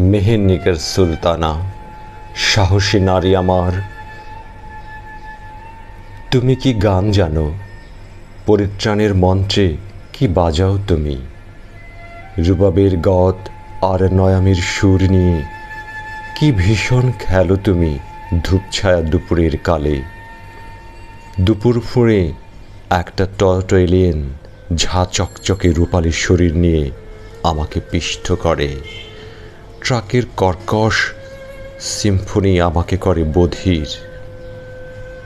মেহেন্নিকের সুলতানা, সাহসী নারী আমার। তুমি কি গান জানো? পরিত্রাণের মন্ত্রে কি বাজাও তুমি? রুবাবের গত আর নয়ামের সুর নিয়ে কি ভীষণ খেলো তুমি ধূপছায়া দুপুরের কালে? দুপুর ফুঁড়ে একটা টয়টো এলিয়েন ঝা চকচকে রূপালী শরীর নিয়ে আমাকে পিষ্ট করে। ট্রাকের কর্কশ সিম্ফনি আমাকে করে বধির।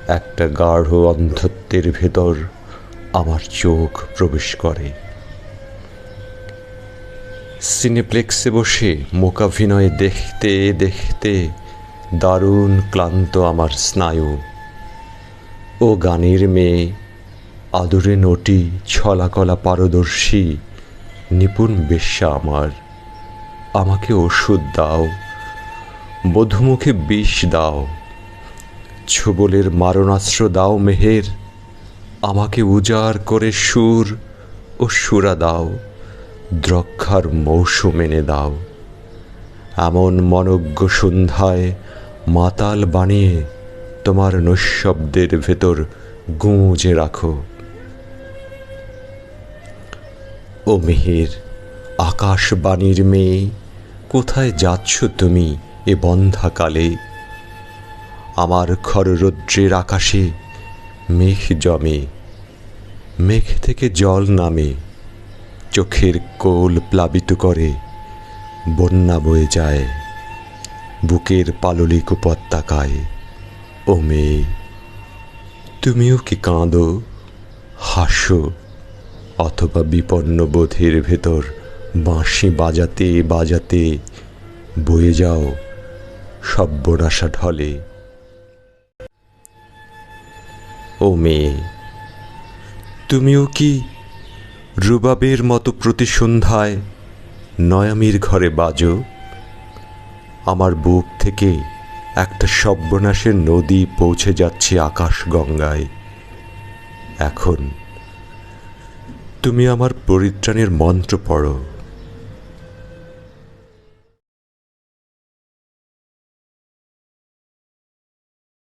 একটা গাঢ় অন্ধত্বের ভেতর আমার চোখ প্রবেশ করে। সিনেপ্লেক্সে বসে মোকাভিনয় দেখতে দেখতে দারুণ ক্লান্ত আমার স্নায়ু। ও গানের মেয়ে, আদরে নটি ছলাকলা পারদর্শী, নিপুণ বেশ্যা আমার। আমাকে ওষুধ দাও বধুমুখে বিষ দাও, ছোবলের মারণাস্ত্র দাও মেহের, আমাকে উজাড় করে সুর ও সুরা দাও, দ্রক্ষার মৌসুম এনে দাও। এমন মনজ্ঞ সন্ধ্যায় মাতাল বানিয়ে তোমার নৈশব্দের ভেতর গুঁজে রাখো। ও মেহের, আকাশবাণীর মেয়ে কোথায় যাচ্ছ তুমি এ বন্ধ্যাকালে আমার খররৌদ্রের আকাশে মেঘ জমে, মেঘ থেকে জল নামে, চোখের কোল প্লাবিত করে, বন্যা বয়ে যায়, বুকের পাললিক উপত্যকায়। ও মেয়ে, তুমিও কি কাঁদো, হাসো, অথবা বিপন্ন বোধের ভেতর বাঁশি বাজাতে বাজাতে বয়ে যাও সব্যনাশা ঢলে। ও মেয়ে, তুমিও কি রুবাবের মতো প্রতি সন্ধ্যায় নয়ামির ঘরে বাজো? আমার বুক থেকে একটা সব্যনাশের নদী পৌঁছে যাচ্ছে আকাশ গঙ্গায়। এখন তুমি আমার পরিত্রাণের মন্ত্র পড়ো।